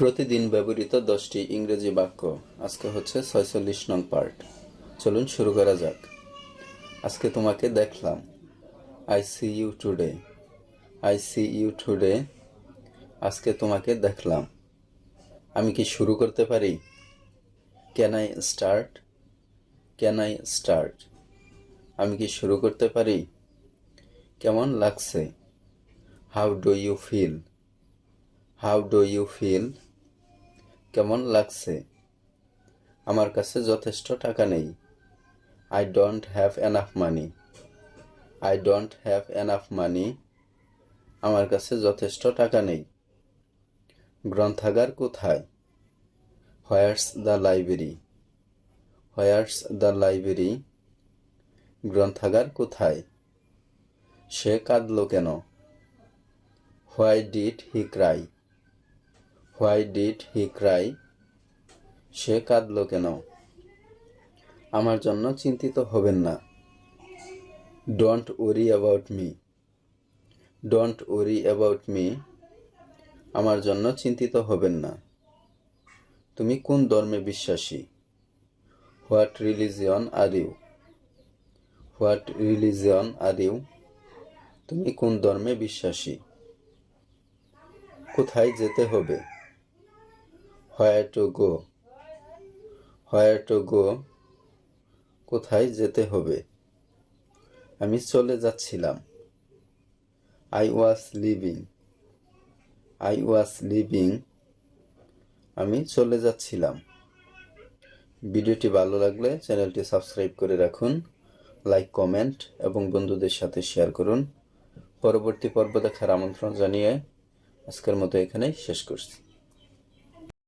প্রতিদিন ব্যবহৃত দশটি ইংরেজি বাক্য। আজকে হচ্ছে ছয়চল্লিশ নং পার্ট। চলুন শুরু করা যাক। আজকে তোমাকে দেখলাম I see you today I see you today আজকে তোমাকে দেখলাম, আমি কি শুরু করতে পারি? Can I start can I start আমি কি শুরু করতে পারি? কেমন লাগছে? How do you feel how do you feel কেমন লাগছে? আমার কাছে যথেষ্ট টাকা নেই। I don't have enough money I don't have enough money আমার কাছে যথেষ্ট টাকা নেই। গ্রন্থাগার কোথায়? Where's the library where's the library গ্রন্থাগার কোথায়? সে কাঁদল কেন? Why did he cry why did he cry সে কাঁদলো কেন? আমার জন্য চিন্তিত হবেন না। Don't worry about me don't worry about me আমার জন্য চিন্তিত হবেন না। তুমি কোন ধর্মে বিশ্বাসী? What religion are you what religion are you তুমি কোন ধর্মে বিশ্বাসী? কোথায় যেতে হবে? Where to go where to go, কোথায় যেতে হবে? আমি চলে যাচ্ছিলাম। I was leaving I was leaving আমি চলে যাচ্ছিলাম। ভিডিওটি ভালো লাগলে চ্যানেলটি সাবস্ক্রাইব করে রাখুন লাইক কমেন্ট এবং বন্ধুদের সাথে শেয়ার করুন। পরবর্তী পর্ব দেখার আমন্ত্রণ জানিয়ে আজকের মতো এখানেই শেষ করছি।